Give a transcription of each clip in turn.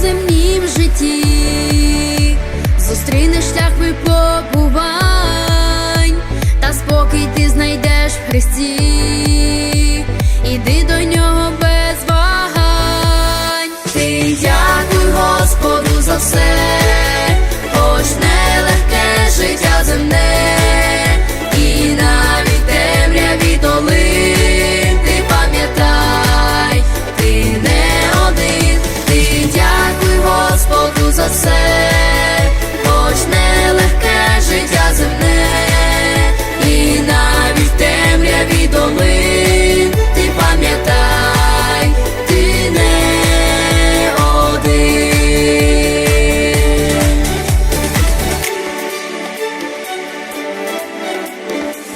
земнім житті. Зустрінеш шлях випробувань, та спокій ти знайдеш в Христі,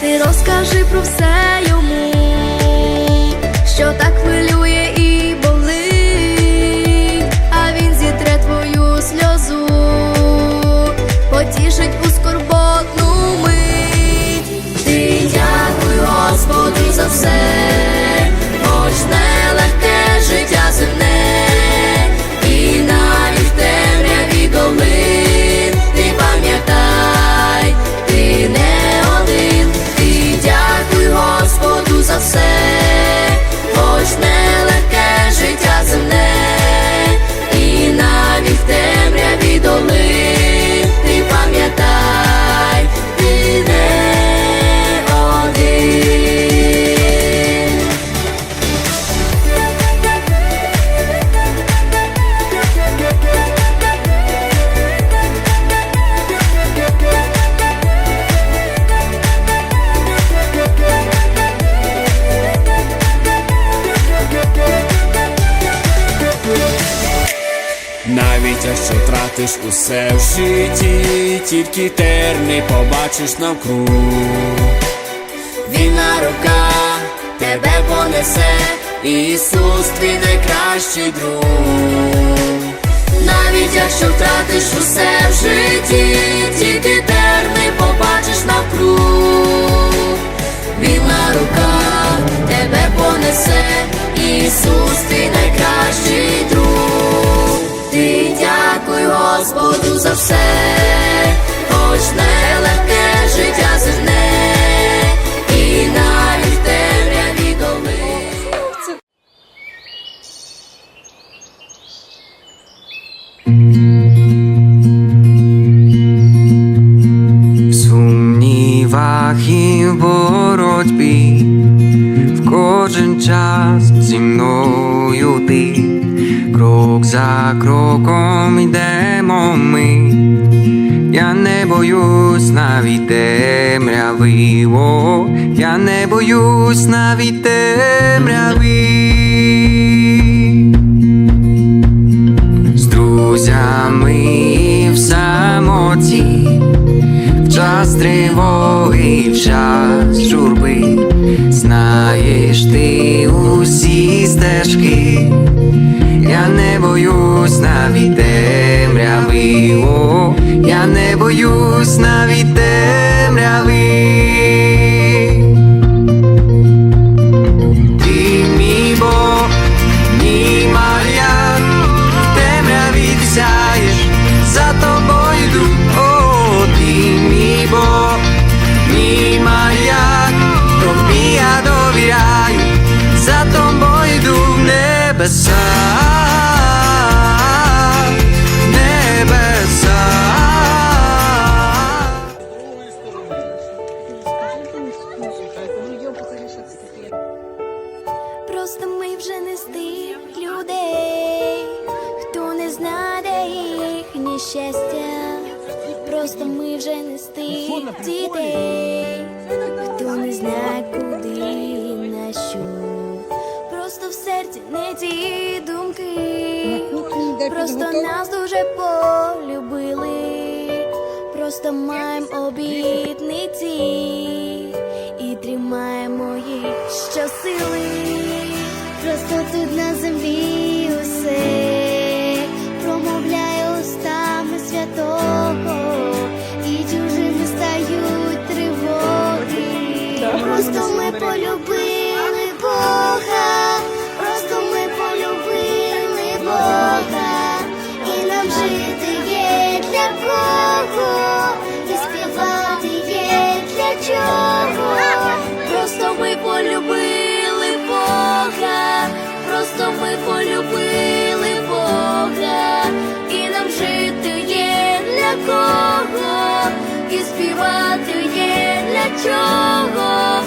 Ти розкажи про все йому, що так втратиш усе в житті, тільки терни побачиш навкруг. Вільна рука тебе понесе, Ісус твій найкращий друг. Навіть якщо втратиш усе в житті, тільки терни побачиш навкруг. Вільна рука тебе понесе, Ісус твій найкращий все, хоч нелегке життя земне, і навіть темряві долин. В сумнівах і в боротьбі, в кожен час зі мною ти, крок за кроком йдемо ми, я не боюсь навіть темряви, о, я не боюсь навіть темряви. З друзями в самоті в час тривоги, в час журби, знаєш ти усі стежки, навіть темряви, о, я не боюсь навіть темряви. Ти мій Бог, мій Мар'ян, темряві сяєш, за тобою йду, о, ти мій Бог, мій Мар'ян, тобі я за тобою йду в небеса. Щастя. Просто ми вже не з тих дітей, хто не знає, куди на що. Просто в серці не ті думки. Просто нас дуже полюбили. Просто маємо обітниці і тримаємо їх щосили. Просто тут на землі 角落